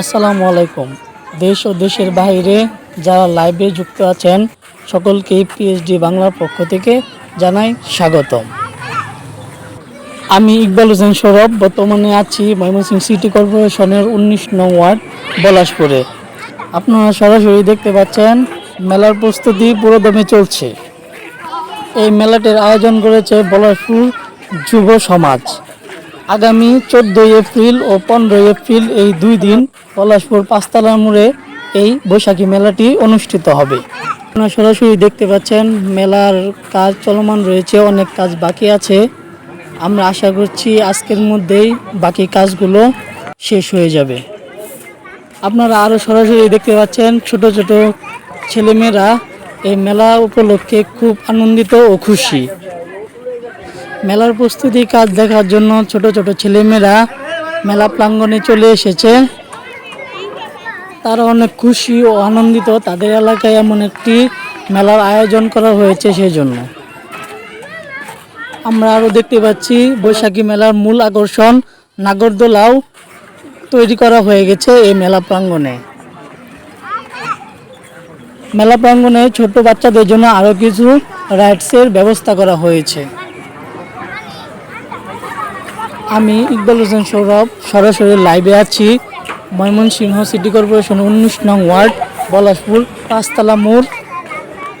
আসসালামু আলাইকুম। দেশ ও দেশের বাইরে যারা লাইভে যুক্ত আছেন, সকলকেই পিএইচডি বাংলার পক্ষ থেকে জানাই স্বাগতম। আমি ইকবাল হোসেন সৌরভ, বর্তমানে আছি ময়মনসিংহ সিটি কর্পোরেশনের উনিশ নং ওয়ার্ড পলাশপুরে আপনারা সরাসরি দেখতে পাচ্ছেন, মেলার প্রস্তুতি পুরোদমে চলছে। এই মেলাটির আয়োজন করেছে পলাশপুর যুব সমাজ। আগামী চোদ্দোই এপ্রিল ও পনেরোই এপ্রিল এই দুই দিন পলাশপুর পাঁচতলা মোড়ে এই বৈশাখী মেলাটি অনুষ্ঠিত হবে। আপনারা সরাসরি দেখতে পাচ্ছেন, মেলার কাজ চলমান রয়েছে, অনেক কাজ বাকি আছে। আমরা আশা করছি আজকের মধ্যেই বাকি কাজগুলো শেষ হয়ে যাবে। আপনারা আরও সরাসরি দেখতে পাচ্ছেন, ছোট ছোট ছেলেমেয়েরা এই মেলা উপলক্ষে খুব আনন্দিত ও খুশি। মেলার প্রস্তুতি কাজ দেখার জন্য ছোট ছোট ছেলেমেয়েরা মেলা প্রাঙ্গণে চলে এসেছে। তারা অনেক খুশি ও আনন্দিত। তাদের এলাকায় এমন একটি মেলার আয়োজন করা হয়েছে সেই জন্য আমরা আরও দেখতে পাচ্ছি, বৈশাখী মেলার মূল আকর্ষণ নাগরদোলাও তৈরি করা হয়ে গেছে এই মেলা প্রাঙ্গণে। মেলা প্রাঙ্গণে ছোট বাচ্চাদের জন্য আরও কিছু রাইডসের ব্যবস্থা করা হয়েছে। আমি ইকবাল হোসেন সৌরভ সরাসরি লাইভে আছি ময়মনসিংহ সিটি কর্পোরেশন উনিশ নং ওয়ার্ড পলাশপুর পাঁচতলা মোড়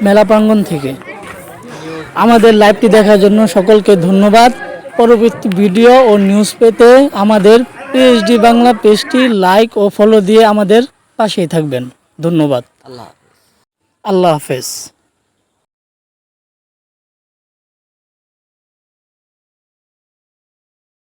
মেলা প্রাঙ্গণ থেকে। আমাদের লাইভটি দেখার জন্য সকলকে ধন্যবাদ। পরবর্তী ভিডিও ও নিউজ পেতে আমাদের পিএইচডি বাংলা পেজটি লাইক ও ফলো দিয়ে আমাদের পাশেই থাকবেন। ধন্যবাদ। আল্লাহ আল্লাহ হাফেজ।